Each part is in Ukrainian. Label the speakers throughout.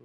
Speaker 1: е,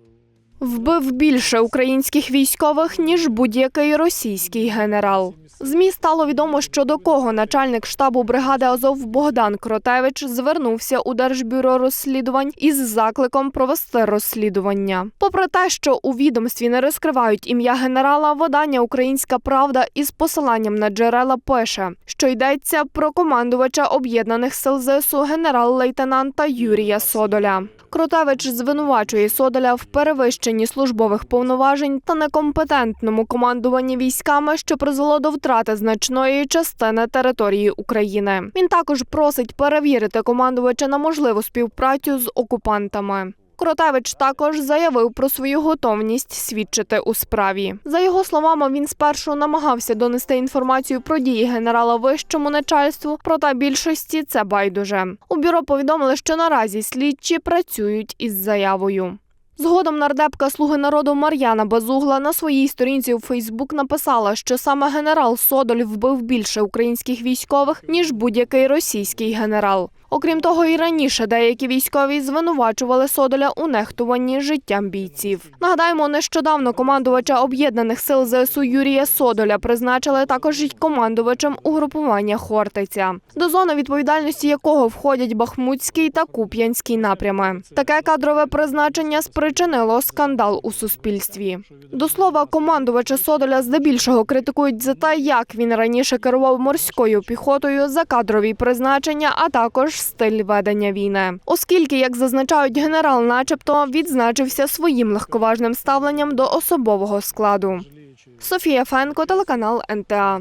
Speaker 2: Вбив більше українських військових ніж будь-який російський генерал. Змі стало відомо, що до кого начальник штабу бригади Азов Богдан Кротевич звернувся у Держбюро розслідувань із закликом провести розслідування. Попри те, що у відомстві не розкривають ім'я генерала, видання Українська Правда із посиланням на джерела пише, що йдеться про командувача об'єднаних сил ЗСУ генерал-лейтенанта Юрія Содоля. Кротевич звинувачує Содоля в перевищенні службових повноважень та некомпетентному командуванні військами, що призвело до втрати значної частини території України. Він також просить перевірити командувача на можливу співпрацю з окупантами. Кротевич також заявив про свою готовність свідчити у справі. За його словами, він спершу намагався донести інформацію про дії генерала вищому начальству, проте більшості це байдуже. У бюро повідомили, що наразі слідчі працюють із заявою. Згодом нардепка Слуги народу Мар'яна Базугла на своїй сторінці у Фейсбук написала, що саме генерал Содоль вбив більше українських військових ніж будь-який російський генерал. Окрім того, і раніше деякі військові звинувачували Содоля у нехтуванні життям бійців. Нагадаємо, нещодавно командувача об'єднаних сил ЗСУ Юрія Содоля призначили також й командувачем угрупування Хортиця, до зони відповідальності якого входять Бахмутський та Куп'янський напрями. Таке кадрове призначення спричинило скандал у суспільстві. До слова, командувача Содоля здебільшого критикують за те, як він раніше керував морською піхотою за кадрові призначення, а також стиль ведення війни. Оскільки, як зазначають генерал, начебто відзначився своїм легковажним ставленням до особового складу. Софія Фенко, телеканал НТА.